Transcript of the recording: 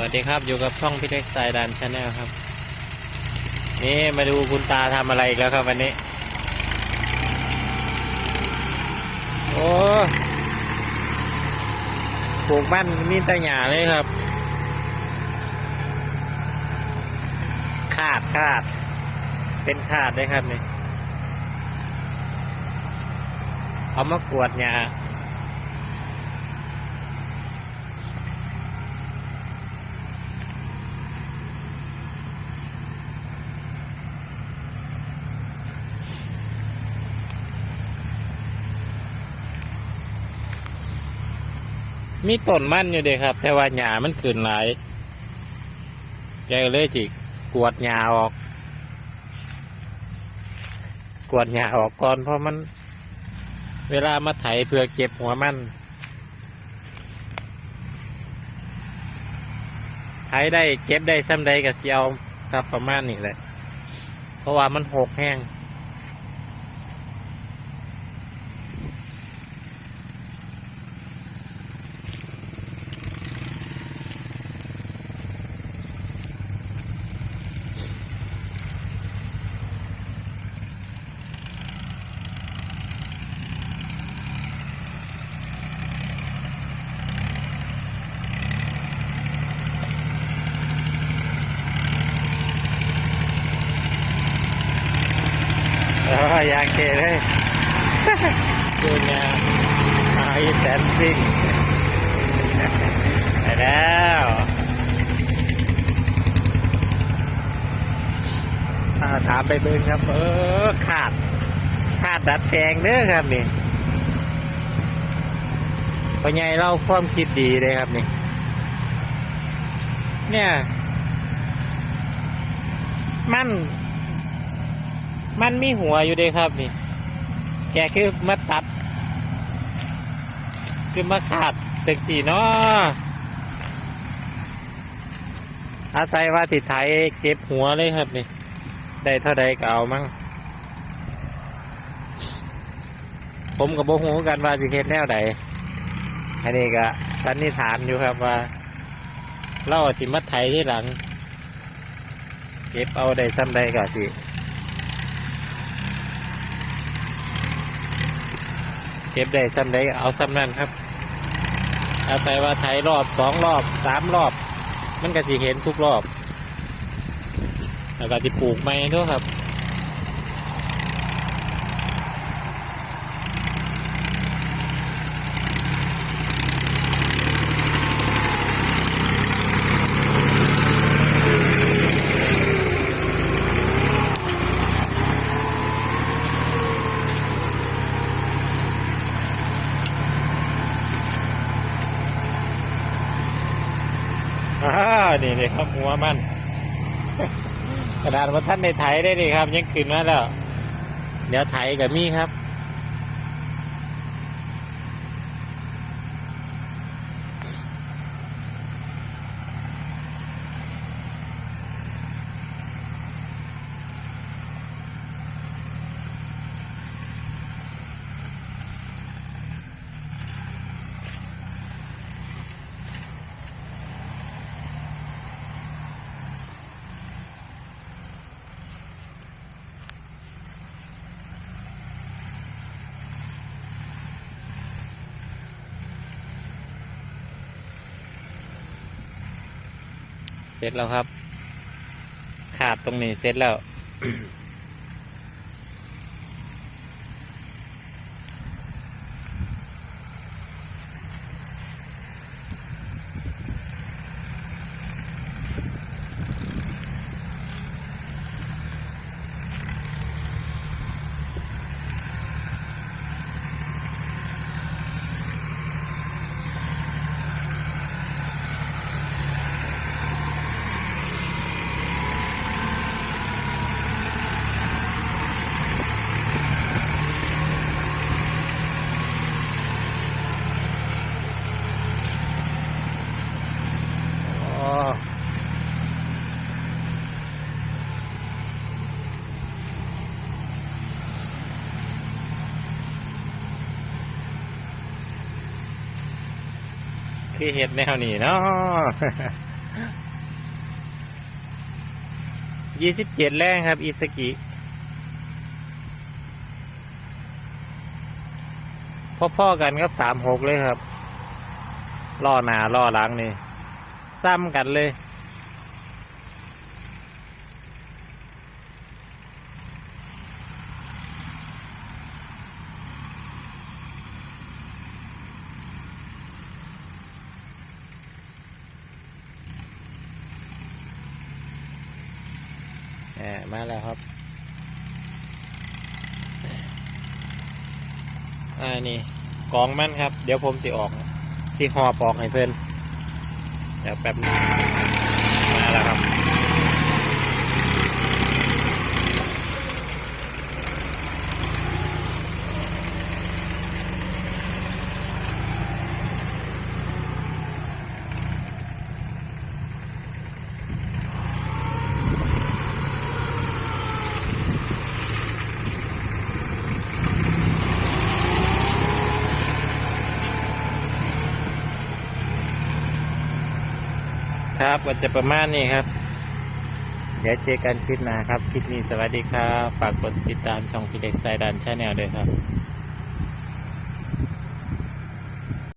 วัสดีครับอยู่กับช่องพี่เล็กสายดันชาแนลครับ นี่มาดูคุณตาทำอะไรอีกแล้วครับวันนี้ โอ้ปลูกบ้านมีแตะหยาเลยครับ ขาดขาด เป็นขาดเลยครับนี่เอามากวดหญ้า มีต้นมันอยู่เด้ครับ แต่ว่าหญ้ามันขึ้นหลายแกเลยจิกวดหญ้าออก กวดหญ้าออกก่อนเพราะมัน เวลามาไถเพื่อเก็บหัวมันไถได้เก็บได้ซ้ำใดกับเสียวครับประมาณนี้แหละ เพราะว่ามันหกแห้ง ออยางเกเลยดูงานไอ้แสนซิ่งไปแล้วถามไปเบิ้งครับ เออขาด ขาดดัดแปลงเด้อครับนี่พ่อใหญ่เล่าความคิดดีเลยครับนี่ เนี่ย มัน มันมีหัวอยู่เด้ครับนี่ แกคือมาตัด คือมาขาดตึกสีเนาะอาศัยว่าติดไทยเก็บหัวเลยครับนี่ ได้เท่าใดก็เอามั่งผมกับโบหูกันว่าสิเฮ็ดแนวใดอันนี้ก็สันนิษฐานอยู่ครับว่าเราอาจสิมาไทยที่หลัง เก็บเอาได้ซ้ำใดก็สิ เก็บได้ซ้ำได้เอาซ้ำนั่นครับเอาไปว่าไถรอบสองรอบสามรอบ มันก็สิเห็นทุกรอบแล้วก็จะปลูกไม้ด้วยครับ อ่านี่เลยครับหัวมันกระดาษว่าท่านในไทยได้เลยครับ ยังขึ้นมาแล้ว เดี๋ยวไทยกับมีครับ เสร็จแล้วครับ ขาดตรงนี้เสร็จแล้ว คือเห็ดแนวนี้เนาะยี่สิบเจ็ดแรงครับ อิสกิพ่อๆกันครับสามหกเลยครับล่อหนาล่อหลังนี่ ซ้ำกันเลย แหมมาแล้วครับอ่านี่กองมันครับ เดี๋ยวผมสิออกสิหอบออกให้เพื่อนเดี๋ยวแป๊บนึงมาแล้วครับ ครับก็จะประมาณนี้ครับ เดี๋ยวเจอกันคลิปหน้าครับ คลิปนี้สวัสดีครับ ฝากกดติดตามช่องพีเด็กไซดันชาแนลด้วยครับ